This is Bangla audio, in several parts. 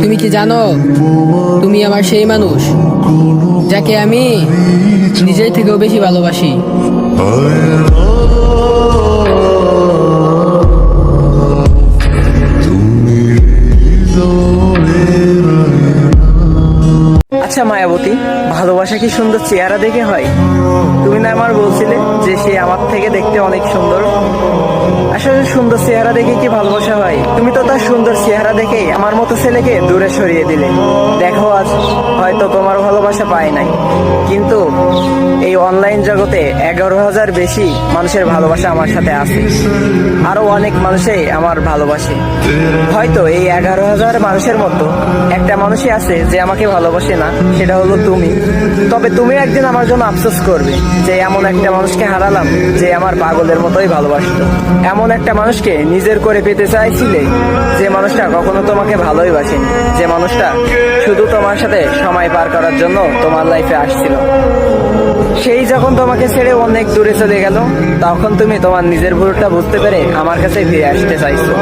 তুমি কি জানো তুমি আমার সেই মানুষ যাকে আমি নিজের থেকেও বেশি ভালোবাসি? আচ্ছা মায়াবতী, ভালোবাসা কি সুন্দর চেহারা দেখে হয়? তুমি না আমার বলছিলে যে সে আমার থেকে দেখতে অনেক সুন্দর। আসলে সুন্দর চেহারা দেখে কি ভালোবাসা হয়? তুমি তো তার সুন্দর চেহারা দেখে আমার মতো ছেলেকে দূরে সরিয়ে দিলে। দেখো আজ হয়তো তোমার ভালোবাসা পায় নাই। কিন্তু এই অনলাইন জগতে এগারো হাজার বেশি মানুষের ভালোবাসা আমার সাথে আছে। আরও অনেক মানুষই আমার ভালোবাসে। হয়তো এই এগারো হাজার মানুষের মতো একটা মানুষই আছে যে আমাকে ভালোবাসে না, সেটা হলো তুমি। তবে তুমি একদিন আমার জন্য আফসোস করবে যে এমন একটা মানুষকে হারালাম যে আমার পাগলের মতোই ভালোবাসতো। এমন একটা মানুষকে নিজের করে পেতে চাইছিলে যে মানুষটা কখনো তোমাকে ভালোই বাসেনি, যে মানুষটা শুধু তোমার সাথে সময় পার করার জন্য তোমার লাইফে আসছিল। সেই যখন তোমাকে ছেড়ে অনেক দূরে চলে গেল, তখন তুমি তোমার নিজের ভুলটা বুঝতে পেরে আমার কাছে ফিরে আসতে চাইছো।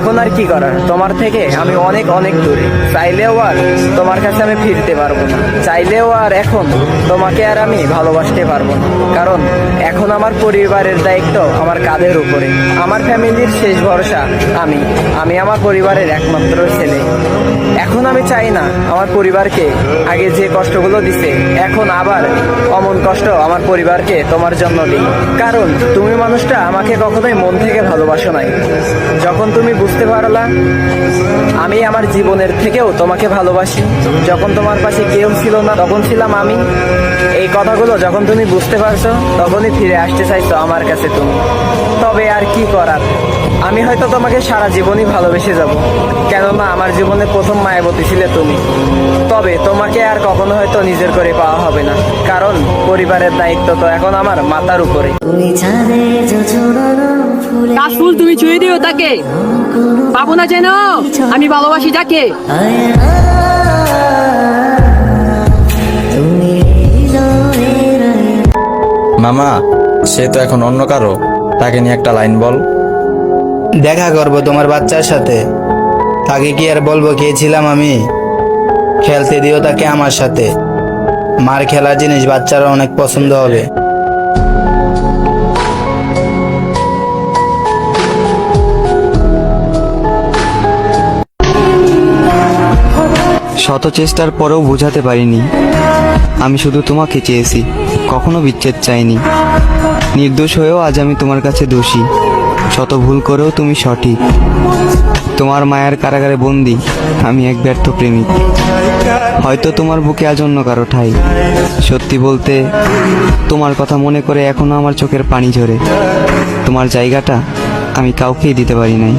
এখন আর কি করার? তোমার থেকে আমি অনেক অনেক দূরে। চাইলেও আর তোমার কাছে আমি ফিরতে পারব না। চাইলেও আর এখন তোমাকে আর আমি ভালোবাসতে পারব না। কারণ এখন আমার পরিবারের দায়িত্ব আমার কাঁধের উপরে? আমার ফ্যামিলির শেষ ভরসা আমি। আমি আমার পরিবারের একমাত্র ছেলে। এখন আমি চাই না আমার পরিবারকে আগে যে কষ্টগুলো দিছে, এখন আবার অমন কষ্ট আমার পরিবারকে তোমার জন্য দিই। কারণ তুমি মানুষটা আমাকে কখনোই মন থেকে ভালোবাসো নাই। যখন তুমি বুঝতে পারলা? আমি আমার জীবনের থেকেও তোমাকে ভালোবাসি। যখন তোমার পাশে কেউ ছিল না, তখন ছিলাম আমি। এই কথাগুলো যখন তুমি বুঝতে পারছ, তখনই ফিরে আসতে চাইছো আমার কাছে তুমি। তবে আর কি করার? আমি হয়তো তোমাকে সারা জীবনই ভালোবেসে যাব। কেননা আমার জীবনে প্রথম মায়াবতী ছিলে তুমি। তবে তোমাকে আর কখনো হয়তো নিজের করে পাওয়া হবে না। কারণ পরিবারের দায়িত্ব তো এখন আমার মাথার উপরে। কাশফুল তুমি ছুঁয়ে দিও তাকে। পাবো না যেন। আমি ভালোবাসি যাকে। মামা সে তো এখন অন্য কারও। তাকে নিয়ে একটা লাইন বল। দেখা করব তোমার বাচ্চার সাথে। তাকে কি আর বলব কে ছিলাম আমি? খেলতে দিও তাকে আমার সাথে। মার খেলা জিনিস বাচ্চারা অনেক পছন্দ হবে। শত চেষ্টার পরেও বোঝাতে পারিনি। আমি শুধু তোমাকে চেয়েছি, কখনো বিচ্ছেদ চাইনি। নির্দোষ হয়েও আজ আমি তোমার কাছে দোষী। শত ভুল করেও তুমি সঠিক। তোমার মায়ের কারাগারে বন্দি, আমি এক ব্যর্থ প্রেমিক। হয়তো তোমার বুকে আজ অন্য কারও ঠাই। সত্যি বলতে, তোমার কথা মনে করে এখনও আমার চোখের পানি ঝরে। তোমার জায়গাটা আমি কাউকেই দিতে পারি নাই।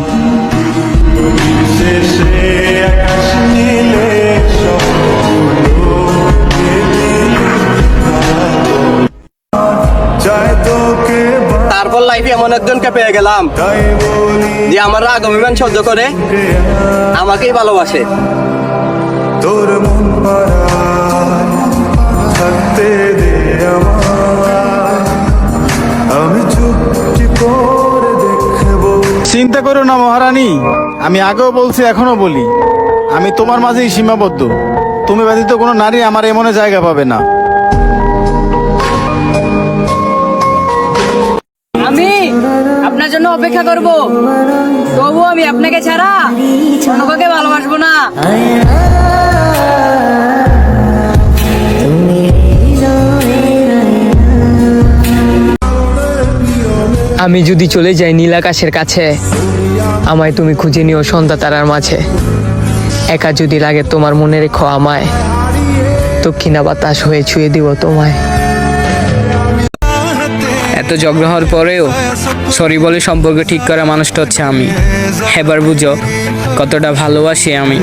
তারপর লাইফে এমন একজনকে পেয়ে গেলাম যে আমার রাগ অভিমান সহ্য করে আমাকেই ভালোবাসে। তোর মন থাকতে দে আমি চুপটি করে দেখব। চিন্তা করো না মহারানী আমি আগেও বলছি এখনও বলি। আমি তোমার মাঝেই সীমাবদ্ধ। তুমি ব্যতীত কোনো নারী আমার এমনে জায়গা পাবে না। জন্য অপেক্ষা করব। তবু আমি আপনাকে ছাড়া অন্য ভালোবাসবো না। আমি যদি চলে যাই নীল আকাশের কাছে, আমায় তুমি খুঁজে নিও সন্ধ্যা তারার মাঝে। একা যদি লাগে তোমার মনে রেখো আমায়, দক্ষিণা বাতাস হয়ে ছুঁয়ে দিব তোমায়। এত ঝগড়া হওয়ার পরেও সরি বলে সম্পর্ক ঠিক করা মানুষটা হচ্ছে আমি। এবার বুঝো, কতটা ভালোবাসি আমি।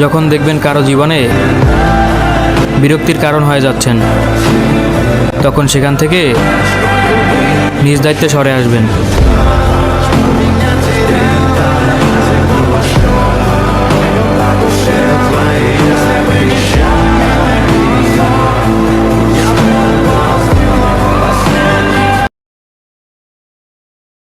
যখন দেখবেন কারও জীবনে বিরক্তির কারণ হয়ে যাচ্ছেন, তখন সেখান থেকে নিজ দায়িত্বে সরে আসবেন। Amen.